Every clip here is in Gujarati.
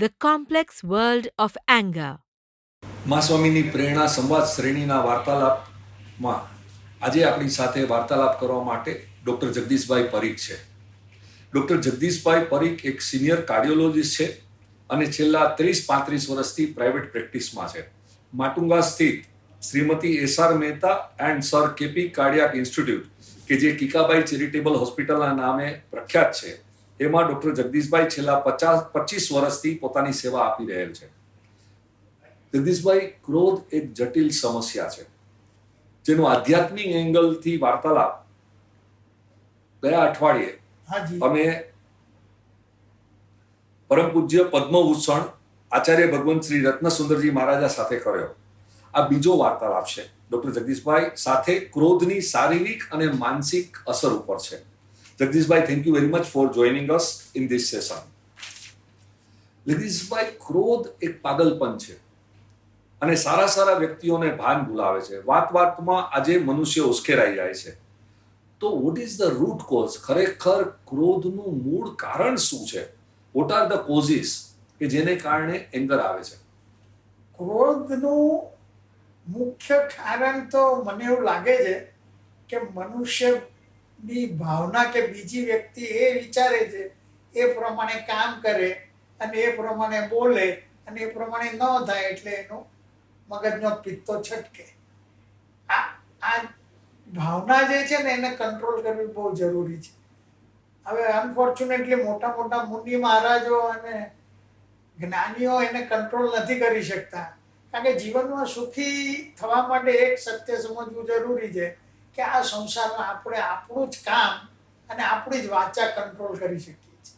The complex world of anger મા સ્વામીની પ્રેરણા સંવાદ શ્રેણીના વાર્તાલાપમાં આજે આપણી સાથે વાર્તાલાપ કરવા માટે ડૉક્ટર જગદીશભાઈ પરીખ છે. ડૉક્ટર જગદીશભાઈ પરીખ એક સિનિયર કાર્ડિયોલોજિસ્ટ છે અને છેલ્લા ત્રીસ પાંત્રીસ વર્ષથી પ્રાઇવેટ પ્રેક્ટિસમાં છે. માટુંગા સ્થિત Shrimati SR Mehta and sir KP cardiac institute, કે જે કિકાબાઈ ચેરિટેબલ હોસ્પિટલના નામે પ્રખ્યાત છે. એમાં ડૉક્ટર જગદીશભાઈ છેલ્લા પચાસ પચીસ વર્ષથી પોતાની સેવા આપી રહેલ છે. જગદીશભાઈ ક્રોધ એક જટિલ સમસ્યા છે. જેનો આધ્યાત્મિક એંગલથી વાર્તાલાપ ગયા અઠવાડિયે અમે પરમ પૂજ્ય પદ્મભૂષણ આચાર્ય ભગવંત શ્રી રત્નસુંદરજી મહારાજા સાથે કર્યો. આ બીજો વાર્તાલાપ છે. ડોક્ટર જગદીશભાઈ સાથે ક્રોધની શારીરિક અને માનસિક અસર ઉપર છે. Jagdishbhai thank you very much for joining us in this session Jagdishbhai ક્રોધ એક પાગલપન છે. અને સારા સારા વ્યક્તિઓને ભાન ભૂલાવે છે. વાત વાતમાં આજે મનુષ્ય ઉશ્કેરાઈ જાય છે. તો what is the root cause ખરેખર ક્રોધનું મૂળ કારણ શું છે? વોટ આર ધ કોઝિસ કે જેને કારણે એંગર આવે છે? ક્રોધનું મુખ્ય કારણ તો મને એવું લાગે છે કે મનુષ્યની ભાવના કે બીજી વ્યક્તિ એ વિચારે છે, એ પ્રમાણે કામ કરે અને એ પ્રમાણે બોલે અને એ પ્રમાણે ન થાય એટલે એનો મગજનો પિત્તો છટકે. આ આ ભાવના જે છે ને એને કંટ્રોલ કરવી બહુ જરૂરી છે. હવે અનફોર્ચ્યુનેટલી મોટા મોટા મુનિ મહારાજો અને જ્ઞાનીઓ એને કંટ્રોલ નથી કરી શકતા. કારણ કે જીવનમાં સુખી થવા માટે એક સત્ય સમજવું જરૂરી છે. કે આ સંસારમાં આપણે આપણું જ કામ અને આપણી જ વાચા કંટ્રોલ કરી શકીએ છીએ.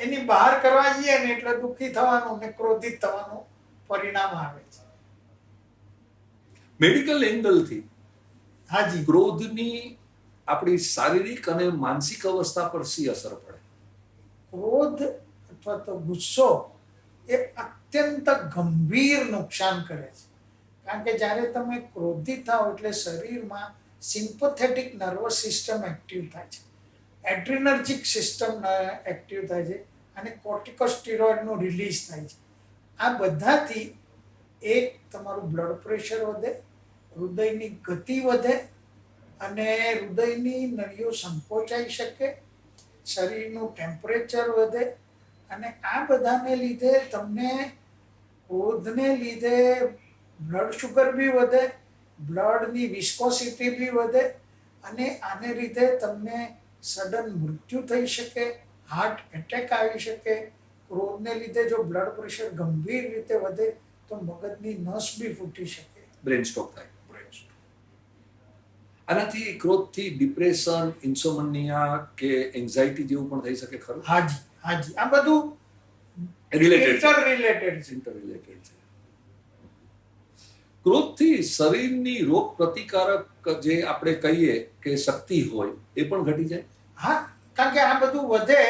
એની બહાર કરવા જઈએ ને એટલે દુઃખી થવાનું ને ક્રોધિત થવાનું પરિણામ આવે છે. મેડિકલ એંગલથી હાજી ક્રોધની આપણી શારીરિક અને માનસિક અવસ્થા પર શી અસર પડે? ક્રોધ અથવા તો ગુસ્સો એ અત્યંત ગંભીર નુકસાન કરે છે. કારણ કે જ્યારે તમે ક્રોધિત થાઓ એટલે શરીરમાં સિમ્પથેટિક નર્વસ સિસ્ટમ એક્ટિવ થાય છે. એડ્રિનર્જિક સિસ્ટમ એક્ટિવ થાય છે અને કોર્ટિકોસ્ટીરોઇડનું રિલીઝ થાય છે. આ બધાથી એક તમારું બ્લડ પ્રેશર વધે, હૃદયની ગતિ વધે અને હૃદયની નળીઓ સંકોચાઈ શકે, શરીરનું ટેમ્પરેચર વધે અને આ બધાને લીધે તમને ક્રોધને લીધે બ્લડ શુગર બી વધે બ્લડની વિસ્કોસિટી બી વધે અને આને લીધે તમને સડન મૃત્યુ થઈ શકે હાર્ટ એટેક આવી શકે. ક્રોધને લીધે જો બ્લડ પ્રેશર ગંભીર રીતે વધે તો મગજની નસ બી ફૂટી શકે. બ્રેન સ્ટ્રોક થાય. આનાથી ક્રોધથી ડિપ્રેશન ઇન્સોમનિયા કે એન્ઝાઇટી જેવું પણ થઈ શકે ખરું? હાજી હાજી. આ બધું રિલેટેડ રિલેટેડ ઇન્ટર રિલેટેડ છે. ક્રોધથી શરીરની રોગ પ્રતિકારક જે આપણે કહીએ કે શક્તિ હોય, એ પણ ઘટી જાય? હા, કારણ કે આ બધું વધે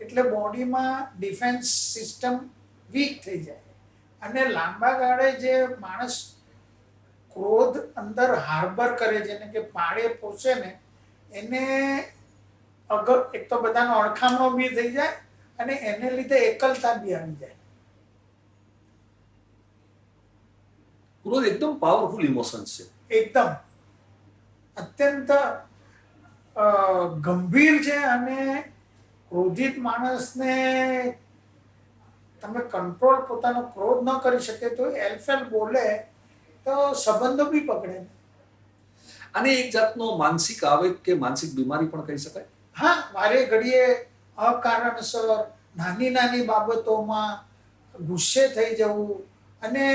એટલે બોડીમાં ડિફેન્સ સિસ્ટમ વીક થઈ જાય. અને લાંબા ગાળે જે માણસ ક્રોધ અંદર હાર્બર કરે છે ને કે પાળે પોષે ને, એને અગર એક તો બધાનો અણખામણો બી થઈ જાય અને એને લીધે એકલતા બી આવી જાય. ક્રોધ એકદમ પાવરફુલ ઇમોશન છે એકદમ અત્યંત ગંભીર છે અને ક્રોધિત માણસને તમે કંટ્રોલ પોતાનો ક્રોધ ન કરી શકે તો એલફેલ બોલે તો સંબંધો બી પકડે. અને એક જાતનો માનસિક આવેગ કે માનસિક બીમારી પણ કહી શકાય? હા વારે ઘડીએ અકારણસર નાની નાની બાબતોમાં ગુસ્સે થઈ જવું અને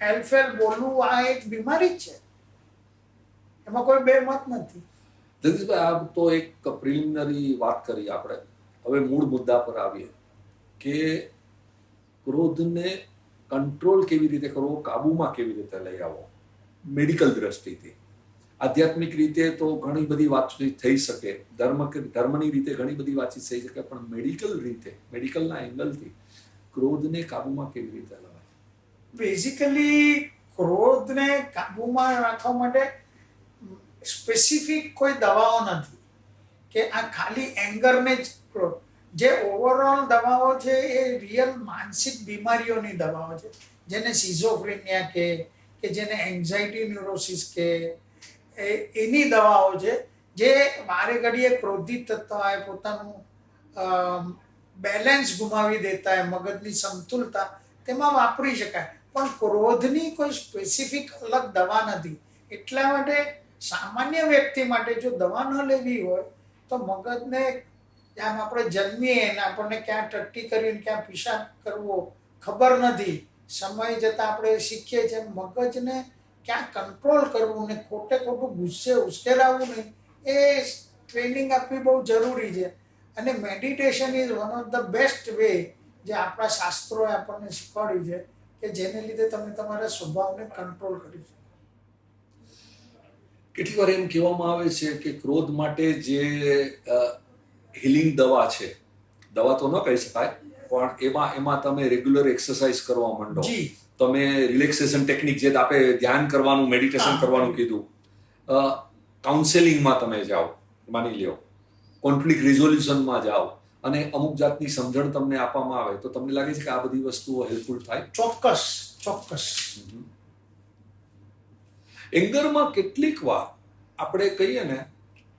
એલફેલ બોલવું આ એક બીમારી જ છે. એમાં કોઈ બે મત નથી. જગદીશભાઈ આ તો એક પ્રિલિમિનરી વાત કરી આપણે. હવે મૂળ મુદ્દા પર આવીએ કે ક્રોધને કંટ્રોલ કેવી રીતે કરવો, કાબૂમાં કેવી રીતે લઈ આવો મેડિકલ દ્રષ્ટિથી. આધ્યાત્મિક રીતે તો ઘણી બધી વાતચીત થઈ શકે. ધર્મ કે, ધર્મની રીતે ઘણી બધી વાતચીત થઈ શકે, પણ મેડિકલ રીતે મેડિકલના એંગલથી ક્રોધને કાબૂમાં કેવી રીતે બેઝિકલી ક્રોધને કાબૂમાં રાખવા માટે સ્પેસિફિક કોઈ દવાઓ નથી. કે આ ખાલી એંગરને જ ક્રોધ જે ઓવરઓલ દવાઓ છે એ રિયલ માનસિક બીમારીઓની દવાઓ છે. જેને સિઝોફ્રેનિયા કે કે જેને એન્ઝાઇટી ન્યુરોસિસ કે એની દવાઓ છે. જે વારે ઘડીએ ક્રોધિત થતા હોય, પોતાનું બેલેન્સ ગુમાવી દેતા હોય, મગજની સમતુલતા તેમાં વાપરી શકાય. પણ ક્રોધની કોઈ સ્પેસિફિક અલગ દવા નથી. એટલા માટે સામાન્ય વ્યક્તિ માટે જો દવા ન લેવી હોય, તો મગજને આમ આપણે જન્મીએ ને આપણને ક્યાં ટટ્ટી કરીને ક્યાં પિશાબ કરવો ખબર નથી. સમય જતાં આપણે શીખીએ છીએ મગજને ક્યાં કંટ્રોલ કરવું ને ખોટે ખોટું ગુસ્સે ઉશ્કેરાવવું નહીં એ ટ્રેનિંગ આપવી બહુ જરૂરી છે. અને meditation is one of the best way જે આપણા શાસ્ત્રોએ આપણને શીખવાડ્યું છે કે જેને લીધે તમે તમારા સ્વભાવને કંટ્રોલ કરી શકો. કેટલી વાર એમ કહેવામાં આવે છે કે ક્રોધ માટે જે હિલિંગ દવા છે દવા તો ન કહી શકાય પણ એમાં એમાં તમે રેગ્યુલર એક્સરસાઇઝ કરવા માંડો. તમે રિલેક્સેશન ટેકનિક જે આપણે ધ્યાન કરવાનું મેડિટેશન કરવાનું કીધું કાઉન્સેલિંગમાં તમે જાઓ માની લ્યો. કોન્ફ્લિક્ટ રિઝોલ્યુશનમાં જાઓ. અને અમુક જાતની સમજણ તમને આપવામાં આવે તો તમને લાગે છે કે આ બધી વસ્તુઓ હેલ્પફુલ થાય. ચોક્કસ ચોક્કસ. એંગરમાં કેટલીક વાર આપણે કહીએ ને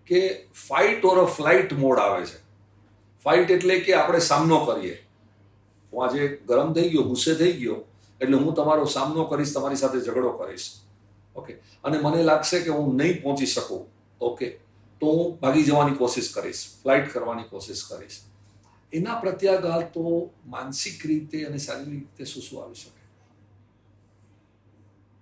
કે fight or a flight mode આવે છે. ફાઇટ એટલે કે આપણે સામનો કરીએ. હું આજે ગરમ થઈ ગયો ગુસ્સે થઈ ગયો એટલે હું તમારો સામનો કરીશ તમારી સાથે ઝઘડો કરીશ. ઓકે અને મને લાગશે કે હું નહીં પહોંચી શકું. ઓકે તો હું ભાગી જવાની કોશિશ કરીશ ફ્લાઇટ કરવાની કોશિશ કરીશ. એના પ્રત્યાઘાત માનસિક રીતે અને શારીરિક રીતે શું શું આવી શકે?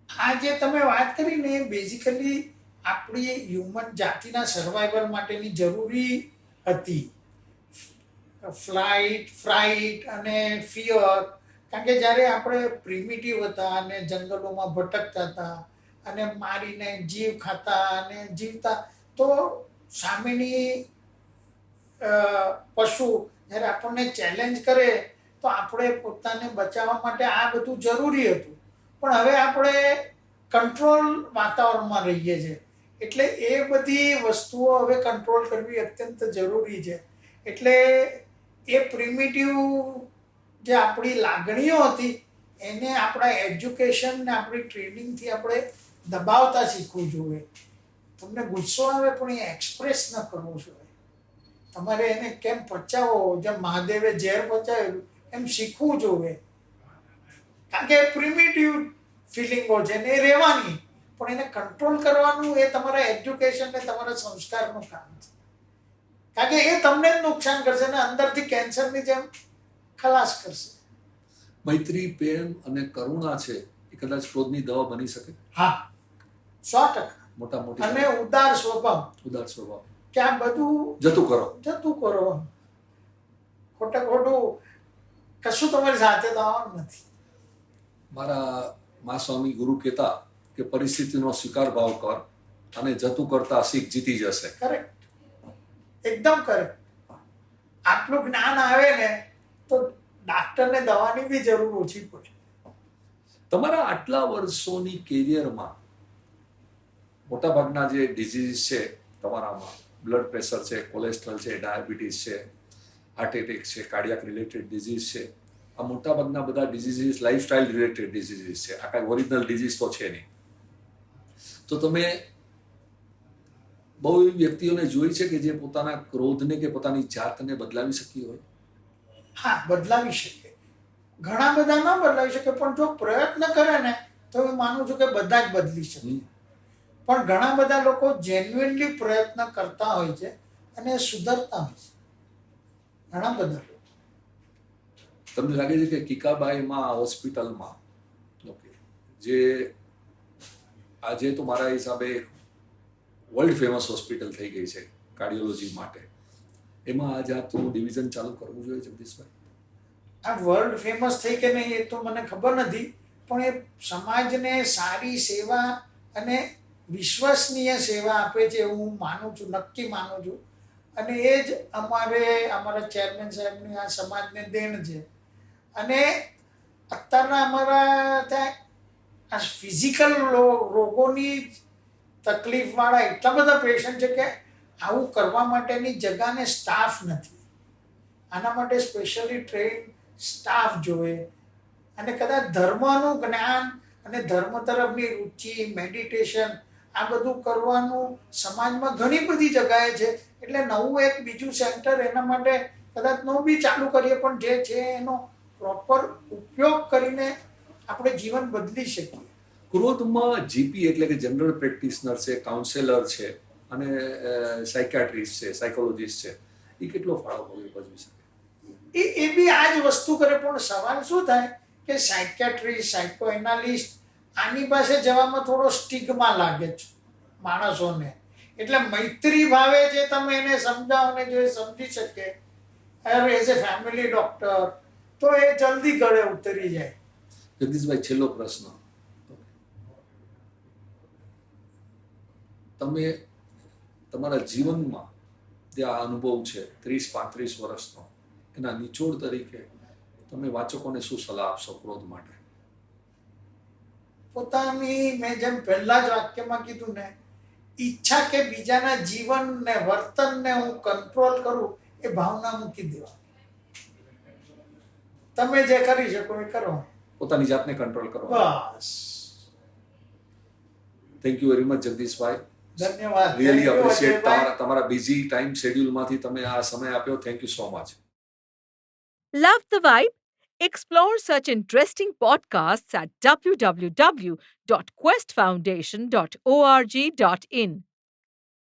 આ જે તમે વાત કરી ને બેઝિકલી આપણી હ્યુમન જાતિના સર્વાઈવલ માટેની જરૂરી હતી. ફ્લાઇટ ફ્રાઇટ અને ફિયર કારણ કે જ્યારે આપણે પ્રિમિટિવ હતા અને જંગલોમાં ભટકતા હતા અને મારીને જીવ ખાતા અને જીવતા, તો સામેની પશુ જ્યારે આપણને ચેલેન્જ કરે તો આપણે પોતાને બચાવવા માટે આ બધું જરૂરી હતું. પણ હવે આપણે કંટ્રોલ વાતાવરણમાં રહીએ છીએ. એટલે એ બધી વસ્તુઓ હવે કંટ્રોલ કરવી અત્યંત જરૂરી છે. એટલે એ પ્રિમિટિવ જે આપણી લાગણીઓ હતી, એને આપણા એજ્યુકેશન ને આપણી ટ્રેનિંગથી આપણે દબાવતા શીખવું જોઈએ. તમને ગુસ્સો આવે પણ એ એક્સપ્રેસ ન કરવો જોઈએ. તમારે એને કેમ પચાવો જેમ મહાદેવે ઝેર પચાવેલું એમ શીખવું જોઈએ કારણ કે પ્રિમિટિવ ફિલિંગો છે ને એ રહેવાની. પણ એને કંટ્રોલ કરવાનું એ તમારા એજ્યુકેશન ને તમારા સંસ્કારનું કામ છે. કારણ કે એ તમને જ નુકસાન કરશે ને અંદરથી કેન્સરની જેમ ખલાસ કરશે. મૈત્રી પ્રેમ અને કરુણા છે એ કદાચ ક્રોધની દવા બની શકે? હા. સો ટકા. મોટા મોટી અને ઉદાર સ્વભાવ. ઉદાર સ્વભાવ. કે આ બધું જતું કરો. જતું કરો. ખોટે ખોટું કશું તમારી સાથે તો નથી. મારા મા સ્વામી ગુરુ કહેતા કે પરિસ્થિતિનો સ્વીકાર ભાવ કર અને જતું કરતા શીખ જીતી જશે. કરેક્ટ એકદમ કરેક્ટ આટલું જ્ઞાન આવે ને તો ડાક્ટરને દવાની બી જરૂર ઓછી પડે. તમારા આટલા વર્ષોની કેરિયરમાં મોટાભાગના જે ડિઝીઝ છે તમારામાં બ્લડ પ્રેશર છે કોલેસ્ટ્રોલ છે ડાયાબિટીસ છે હાર્ટ એટેક છે કાર્ડિયાક રિલેટેડ ડિઝીઝ છે. આ મોટાભાગના બધા ડિઝીઝીસ લાઇફસ્ટાઇલ રિલેટેડ ડિઝીઝીસ છે. આ કાંઈ ઓરિજિનલ ડિઝીઝ તો છે નહીં. તો તમે બહુ એવી વ્યક્તિઓને જોઈ છે કે જે પોતાના ક્રોધને કે પોતાની જાતને બદલાવી શકી હોય? હા બદલાવી શકે. ઘણા બધા ન બદલાવી શકે પણ જો પ્રયત્ન કરે ને તો હું માનું છું કે બધા જ બદલી શકે. પણ ઘણા બધા લોકો જેન્યુઇનલી પ્રયત્ન કરતા હોય છે અને સુધરતા હોય છે. ઘણા બધા લોકો. તમને લાગે છે કે કિકાબાઈમાં હોસ્પિટલમાં ઓકે જે આજે તો મારા હિસાબે વર્લ્ડ ફેમસ હોસ્પિટલ થઈ ગઈ છે કાર્ડિયોલોજી માટે. એમાં આ જાતનું ડિવિઝન ચાલુ કરવું જોઈએ જગદીશભાઈ? આ વર્લ્ડ ફેમસ થઈ કે નહીં એ તો મને ખબર નથી પણ એ સમાજને સારી સેવા અને વિશ્વસનીય સેવા આપે છે એવું હું માનું છું, નક્કી માનું છું. અને એ જ અમારે, અમારા ચેરમેન સાહેબની આ સમાજને દેણ છે. અને અત્યારના અમારા ત્યાં આ ફિઝિકલ રોગોની તકલીફવાળા એટલા બધા પેશન્ટ છે કે આવું કરવા માટેની જગાને સ્ટાફ નથી. આના માટે સ્પેશિયલી ટ્રેન સ્ટાફ જોઈએ. અને કદાચ ધર્મનું જ્ઞાન અને ધર્મ તરફની રુચિ મેડિટેશન આ બધું કરવાનું સમાજમાં ઘણી બધી જગાએ છે. એટલે નવું એક બીજું સેન્ટર એના માટે કદાચ નવું બી ચાલુ કરીએ પણ જે છે એનો પ્રોપર ઉપયોગ કરીને આપણે જીવન બદલી શકીએ. ક્રોધમાં જીપી એટલે કે જનરલ પ્રેક્ટિશનર છે કાઉન્સેલર છે અને સાયકાટ્રિસ્ટ છે સાયકોલોજીસ્ટ છે. એ કેટલો ફાળો ભજવી શકે? એ એ બી આ જ વસ્તુ કરે પણ સવાલ શું થાય કે સાયકેટ્રી સાયકો એનાલિસ્ટ આની પાસે જવામાં થોડો સ્ટિગમાં લાગે છે માણસોને. એટલે મૈત્રી ભાવે જે તમે એને સમજાવો ને જો એ સમજી શકે એઝ એ ફેમિલી ડોક્ટર તો એ જલ્દી ગળે ઉતરી જાય. જગદીશભાઈ, છેલ્લો પ્રશ્ન. તમે તમારા જીવનમાં જે આ અનુભવ છે, ત્રીસ પાંત્રીસ વર્ષનો, એના નિચોડ તરીકે તમે વાચકોને શું સલાહ આપશો ક્રોધ માટે? પોતાની મેં જેમ પહેલા જ વાક્યમાં કીધું ને ઈચ્છા કે બીજાના જીવનને વર્તનને હું કંટ્રોલ કરું એ ભાવના મૂકી દેવા તમે જે કરી શકો એ કરો. પોતાની જાતને કંટ્રોલ કરો. બસ. Thank you very much Jagdishbhai. ધન્યવાદ. રિયલી અપ્રિશિએટ તમારા તમારા બિઝી ટાઈમ શેડ્યુલમાંથી તમે આ સમય આપ્યો. Thank you so much love the vibe? Explore such interesting podcasts at www.questfoundation.org.in.